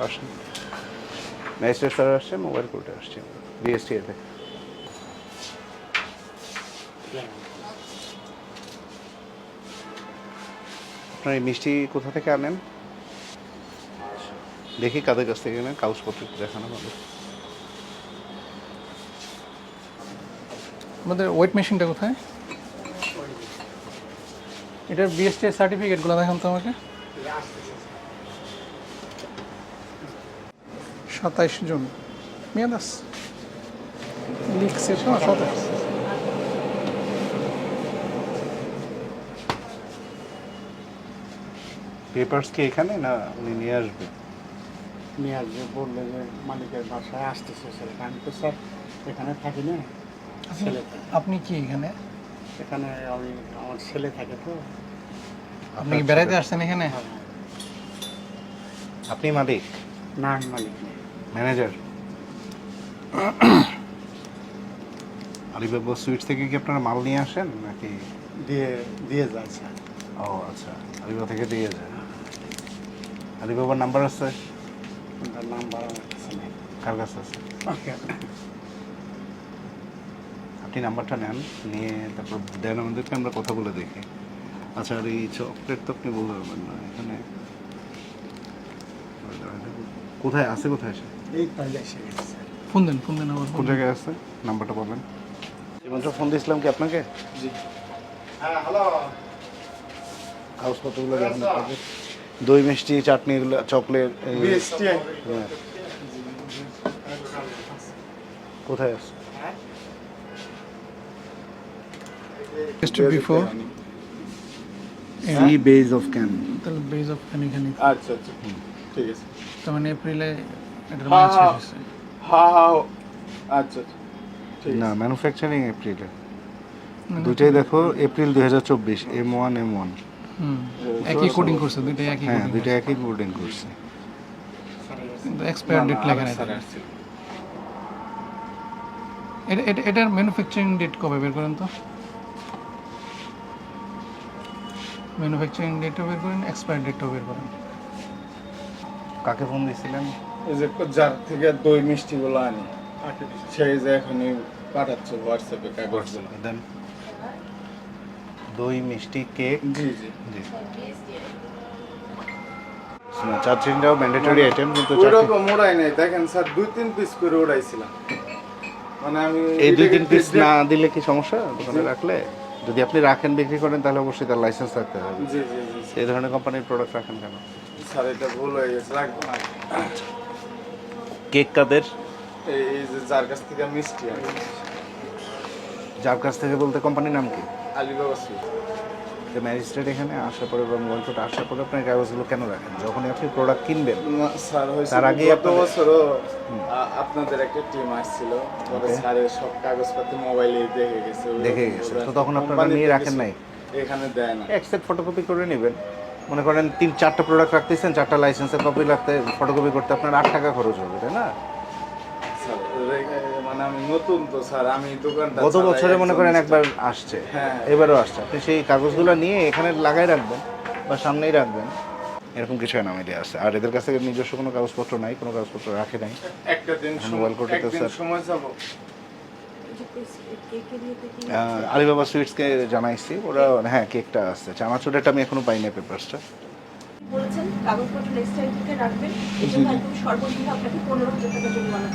আসেন magistrate sir আসছে mobile কোর্টে আসছে বিএসটি এতে আপনার এই মিষ্টি কোথা থেকে আনেন দেখি কাদের কাছ থেকে নেন কাগজপত্র দেখানো ভালো আমাদের ওয়েট মেশিনটা কোথায় এটার বিএসটি সার্টিফিকেটগুলো দেখান তো আমাকে সাতাইশ জুন। মেয়াদাস লিখছে শোনো সাতাইশ। পেপার্স কি এখানে না উনি নিয়ে আসবে? নিয়ে আসবে বললে যে মালিকের বাসায় আসতেছে স্যার। আমি তো স্যার এখানে থাকি না। ছেলে থাকে। আপনি কি এখানে? এখানে আমি আমার ছেলে থাকে তো। আপনি কি বেড়াইতে আসছেন এখানে? আপনি মালিক? না আমি মালিক না। ম্যানেজার আলিবাবা সুইটস থেকে কি আপনারা মাল নিয়ে আসেন নাকি? দিয়ে দিয়ে যায় স্যার। ও আচ্ছা। আলিবাবা থেকে দিয়ে যায়। আলিবাবার নাম্বার আছে? নাম্বার আমার কাছে নেই। কার কাছে আছে? আপনি নাম্বারটা নেন নিয়ে তারপর দেন আমাদেরকে আমরা কথা বলে দেখি। আচ্ছা আর এই চকলেট তো আপনি বলতে পারবেন না এখানে। কোথায় আছে কোথায় সে এই এসে গেছে ফোন দেন ফোন দেন আবার কোন জায়গায় আছে? নাম্বারটা বলেন। মাত্র ফোন দিয়েছিলাম কি আপনাকে? জি। হ্যাঁ হ্যালো। কাগজপত্রগুলো দেখুন আপনাকে দই মিষ্টি চাটনি এগুলো চকলেট হ্যাঁ। কোথায় আছে? Before C base off can তাহলে বেজ অফ এখানে আচ্ছা আচ্ছা। ঠিক আছে। তার মানে এপ্রিলে হ্যাঁ আচ্ছা আচ্ছা না ম্যানুফ্যাকচারিং এপ্রিলে দুইটাই দেখো এপ্রিল দুই হাজার চব্বিশ M one M one hmm একই কোডিং করছে দুইটাই একই হ্যাঁ দুইটা একই কোডিং করছে। কিন্তু এক্সপায়ার ডেট লেখা নাই এটা এটা- এটার ম্যানুফ্যাকচারিং ডেট কবে বের করেন তো? ম্যানুফ্যাকচারিং ডেটও বের করেন এক্সপায়ার ডেটও বের করেন। কাকে ফোন দিয়েছিলেন এই যে যার থেকে দই মিষ্টিগুলো আনি সেই যে এখনই পাঠাচ্ছে হোয়াটসঅ্যাপে কাগজগুলো দেন। দই মিষ্টি কেক। জি জি। জি। না, চাটনিটাও ম্যান্ডেটরি আইটেম কিন্তু চাটনি- ওইরকম নাই। দেখেন স্যার দুই তিন পিস করে ওড়াইছিলাম। মানে আমি এই দুই তিন পিস না দিলে কি সমস্যা? দোকানে রাখলে? যদি আপনি রাখেন বিক্রি করেন তাহলে অবশ্যই তার লাইসেন্স থাকতে হবে। জি জি জি এই ধরনের কোম্পানির প্রোডাক্ট রাখেন কেন? স্যার এটা ভুল হয়ে গেছে। রাখব না। কেক কাদের এই যে যার কাছ থেকে মিষ্টি যার কাছ থেকে বলতে কোম্পানির নাম কি? আলিবাবা সুইট যে ম্যাজিস্ট্রেট এখানে আসার পরে বা মোবাইল কোর্টে আসার পরে আপনার কাগজগুলো কেন রাখেন? যখনই আপনি প্রোডাক্ট কিনবেন স্যার হয়েছে তার গত আপনাদের- বছরও আপনাদের একটা টিম আসছিল. স্যারের সব কাগজপত্র মোবাইলে দেখে গেছে। দেখে গেছে। তো তখন আপনারা নিয়ে রাখেন নাই? এখানে দেয় না। একসেপ্ট ফটোকপি করে নেবেন। মনে করেন তিন চারটা প্রোডাক্ট রাখতেছেন চারটা লাইসেন্সের কপি রাখতে ফটোকপি করতে আপনার আট টাকা খরচ হবে তাই না? স্যার মানে আমি নতুন তো স্যার আমি দোকানটা গত বছরে মনে করেন একবার আসছে হ্যাঁ। এবারও আসছে। আপনি সেই কাগজগুলো নিয়ে এখানে লাগাই রাখবেন বা সামনেই রাখবেন। এরকম কিছু এনামেলি আছে আর এদের কাছে নিজস্ব কোনো কাগজপত্র নাই কোনো কাগজপত্র রাখে নাই। একটা দিন মোবাইল কোর্টে স্যার- সময় যাব আলিবাবা সুইটসকে জানাইছি ওরা হ্যাঁ কেকটা আসছে চানাচুরেটা আমি এখনও পাইনি পেপারসটা। বলেছেন কাগজপত্র নেক্সট টাইম থেকে রাখবেন। এই জন্য একদম সর্বনিম্ন আপনাকে পনেরো হাজার টাকা জরিমানা